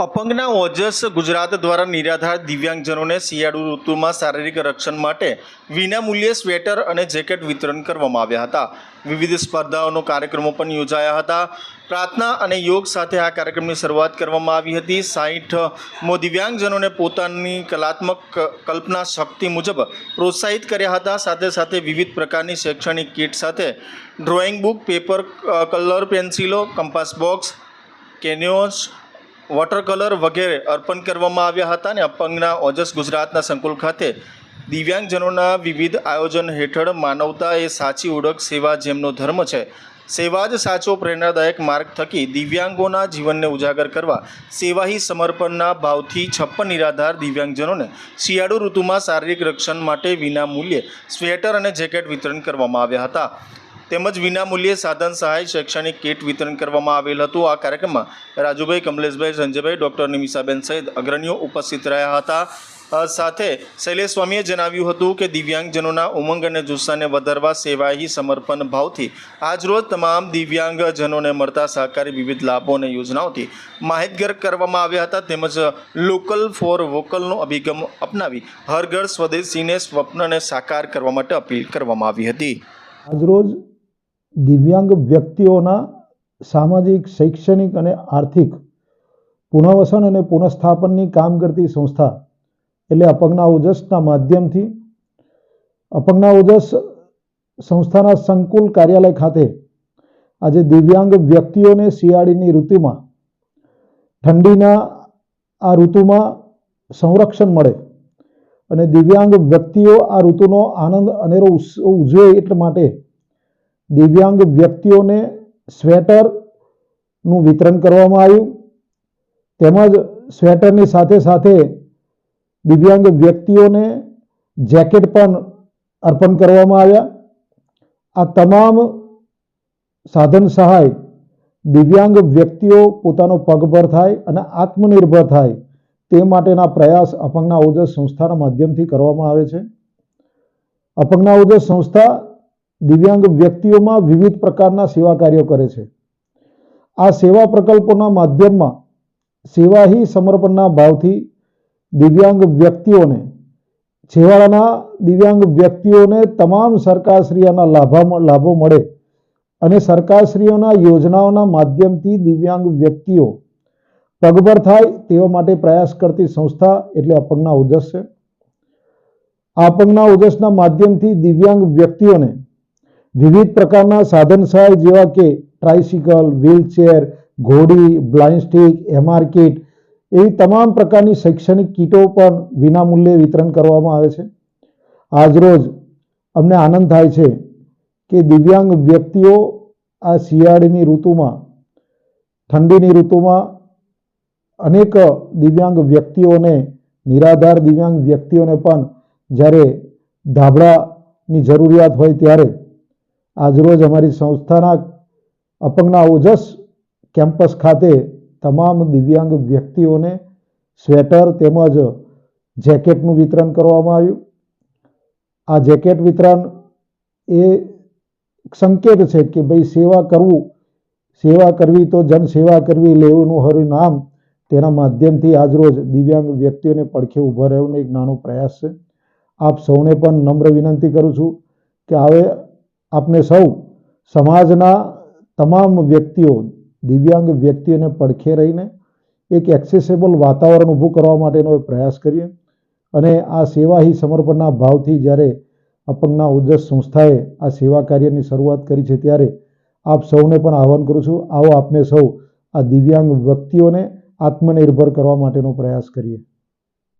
અપંગના ઓજસ ગુજરાત દ્વારા નિરાધાર દિવ્યાંગજનોને શિયાળુ ઋતુમાં શારીરિક રક્ષણ માટે વિનામૂલ્યે સ્વેટર અને જેકેટ વિતરણ કરવામાં આવ્યા હતા. વિવિધ સ્પર્ધાઓનો કાર્યક્રમો પણ યોજાયા હતા. પ્રાર્થના અને યોગ સાથે આ કાર્યક્રમની શરૂઆત કરવામાં આવી હતી. સાહીઠ મો દિવ્યાંગજનોને પોતાની કલાત્મક કલ્પના શક્તિ મુજબ પ્રોત્સાહિત કર્યા હતા. સાથે સાથે વિવિધ પ્રકારની શૈક્ષણિક કીટ સાથે drawing book, paper colour પેન્સિલો, compass box crayons water colour વગેરે અર્પણ કરવામાં આવ્યા હતા અને અપંગના ઓજસ ગુજરાતના સંકુલ ખાતે દિવ્યાંગજનોના વિવિધ આયોજન હેઠળ માનવતા એ સાચી ઓળખ સેવા જેમનો ધર્મ છે, સેવા જ સાચો પ્રેરણાદાયક માર્ગ થકી દિવ્યાંગોના જીવનને ઉજાગર કરવા સેવા હી સમર્પણના ભાવથી છપ્પન નિરાધાર દિવ્યાંગજનોને શિયાળુ ઋતુમાં શારીરિક રક્ષણ માટે વિના મૂલ્યે સ્વેટર અને જેકેટ વિતરણ કરવામાં આવ્યા હતા. તેમજ વિનામૂલ્યે સાધન સહાય શૈક્ષણિક કીટ વિતરણ કરવામાં આવેલ હતું. આ કાર્યક્રમમાં રાજુભાઈ, કમલેશભાઈ, સંજયભાઈ ડૉક્ટર નિમિષાબેન સહિત અગ્રણીઓ ઉપસ્થિત રહ્યા હતા. સાથે શૈલેષ સ્વામીએ જણાવ્યું હતું કે દિવ્યાંગજનોના ઉમંગ અને જુસ્સાને વધારવા સેવાહી સમર્પણ ભાવથી આજરોજ તમામ દિવ્યાંગજનોને મળતા સહકારી વિવિધ લાભો અને યોજનાઓથી માહિતગાર કરવામાં આવ્યા હતા. તેમજ લોકલ ફોર વોકલનો અભિગમ અપનાવી હર ઘર સ્વદેશીને સ્વપ્નને સાકાર કરવા માટે અપીલ કરવામાં આવી હતી. આજરોજ દિવ્યાંગ વ્યક્તિઓના સામાજિક, શૈક્ષણિક અને આર્થિક પુનઃવસન અને પુનઃસ્થાપનની કામ કરતી સંસ્થા એટલે અપંગના ઓજસના માધ્યમથી. અપંગના ઓજસ સંસ્થાના સંકુલ કાર્યાલય ખાતે આજે દિવ્યાંગ વ્યક્તિઓને શિયાળીની ઋતુમાં, ઠંડીના આ ઋતુમાં સંરક્ષણ મળે અને દિવ્યાંગ વ્યક્તિઓ આ ઋતુનો આનંદ, અનેરો ઉજવે એટલા માટે દિવ્યાંગ વ્યક્તિઓને સ્વેટરનું વિતરણ કરવામાં આવ્યું. તેમજ સ્વેટરની સાથે સાથે દિવ્યાંગ વ્યક્તિઓને જેકેટ પણ અર્પણ કરવામાં આવ્યા. આ તમામ સાધન સહાય દિવ્યાંગ વ્યક્તિઓ પોતાનો પગભર થાય અને આત્મનિર્ભર થાય તે માટેના પ્રયાસ અપંગના ઓજસ સંસ્થાના માધ્યમથી કરવામાં આવે છે. અપંગના ઓજસ સંસ્થા દિવ્યાંગ વ્યક્તિઓમાં વિવિધ પ્રકારના સેવા કાર્યો કરે છે. આ સેવા પ્રકલ્પોના માધ્યમમાં સેવાહી સમર્પણના ભાવથી દિવ્યાંગ વ્યક્તિઓને, છેવાડાના દિવ્યાંગ વ્યક્તિઓને તમામ સરકારશ્રીઓના લાભા લાભો મળે અને સરકારશ્રીઓના યોજનાઓના માધ્યમથી દિવ્યાંગ વ્યક્તિઓ પગભર થાય તેવા માટે પ્રયાસ કરતી સંસ્થા એટલે અપંગના ઓજસ છે. આ અપંગના ઓજસના માધ્યમથી દિવ્યાંગ વ્યક્તિઓને વિવિધ પ્રકારના સાધન સહાય જેવા કે ટ્રાઇસિકલ વ્હીલચેર ઘોડી બ્લાઇન્ડ સ્ટીક એમઆર કિટ એવી તમામ પ્રકારની શૈક્ષણિક કીટો પણ વિનામૂલ્યે વિતરણ કરવામાં આવે છે. આજરોજ અમને આનંદ થાય છે કે દિવ્યાંગ વ્યક્તિઓ આ શિયાળીની ઋતુમાં, ઠંડીની ઋતુમાં અનેક દિવ્યાંગ વ્યક્તિઓને, નિરાધાર દિવ્યાંગ વ્યક્તિઓને પણ જ્યારે ધાબળાની જરૂરિયાત હોય ત્યારે આજરોજ અમારી સંસ્થાના અપંગના ઓજસ કેમ્પસ ખાતે તમામ દિવ્યાંગ વ્યક્તિઓને સ્વેટર તેમજ જેકેટનું વિતરણ કરવામાં આવ્યું. આ જેકેટ વિતરણ એ સંકેત છે કે ભાઈ સેવા કરવું, સેવા કરવી તો જન સેવા કરવી, લેવાનું હરું નામ તેના માધ્યમથી આજરોજ દિવ્યાંગ વ્યક્તિઓને પડખે ઊભા રહેવાનો એક નાનો પ્રયાસ છે. આપ સૌને પણ નમ્ર વિનંતી કરું છું કે હવે આપને સૌ સમાજના તમામ વ્યક્તિઓ, દિવ્યાંગ વ્યક્તિઓને પડખે રહીને એક એક્સેસેબલ વાતાવરણ ઊભું કરવા માટેનો પ્રયાસ કરીએ અને આ સેવા હી સમર્પણના ભાવથી જ્યારે અપંગના ઉજ્જસ સંસ્થાએ આ સેવા કાર્યની શરૂઆત કરી છે ત્યારે આપ સૌને પણ આહવાન કરું છું, આવો આપને સૌ આ દિવ્યાંગ વ્યક્તિઓને આત્મનિર્ભર કરવા માટેનો પ્રયાસ કરીએ.